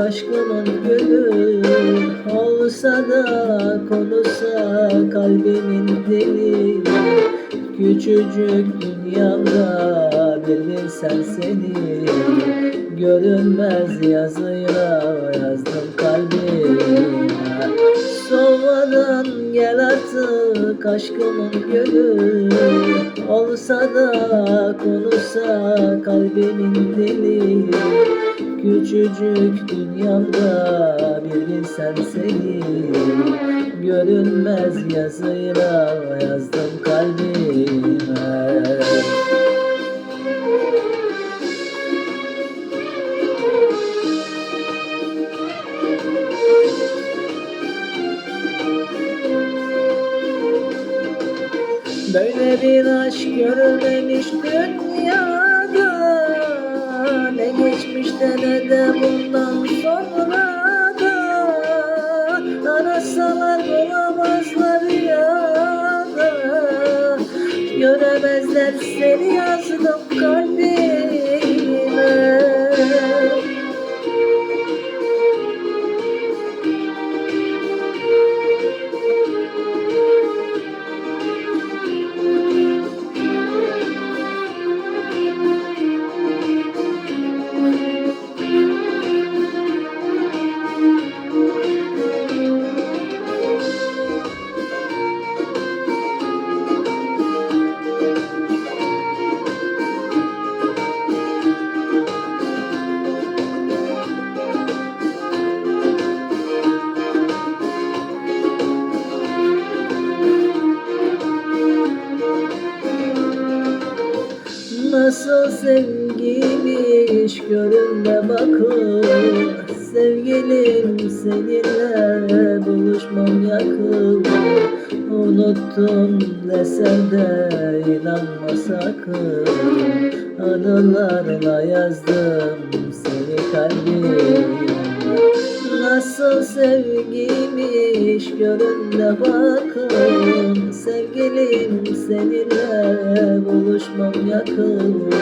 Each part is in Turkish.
aşkımın gülü Olsa da konuşsa kalbimin dili Küçücük dünyamda bir bilsen seni. Görünmez yazıyla yazdım kalbime Soğumadan gel artık aşkımın gülü Olsa da konuşsa kalbimin dili Küçücük dünyamda bir bilsen seni. Görünmez yazıyla yazdım kalbime. Böyle bir aşk görülmemiş dünyada geçmişte ne de bundan sonra da Arasalar bulamazlar rüyada. Göremezler seni yazdım kalbime Nasıl sevgiymiş görünme bakın Sevgilim seninle buluşmam yakın. Unuttum desem de inanma sakın. Anılarla yazdım seni kalbime Nasıl sevgiymiş görün de bakın Sevgilim seninle buluşmam yakın.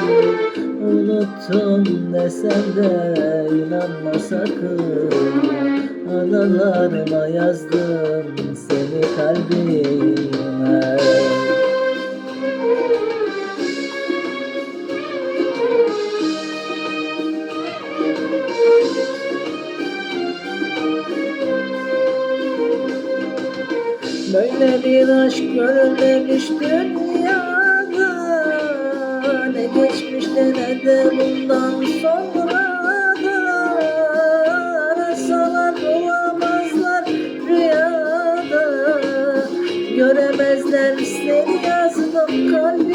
Unuttum desem de inanma sakın. Anılarıma yazdım seni kalbime Böyle bir aşk görülmemiş dünyada. Ne geçmişte ne de bundan sonra Arasalar bulamazlar rüyada. Göremezler seni yazdım kalbime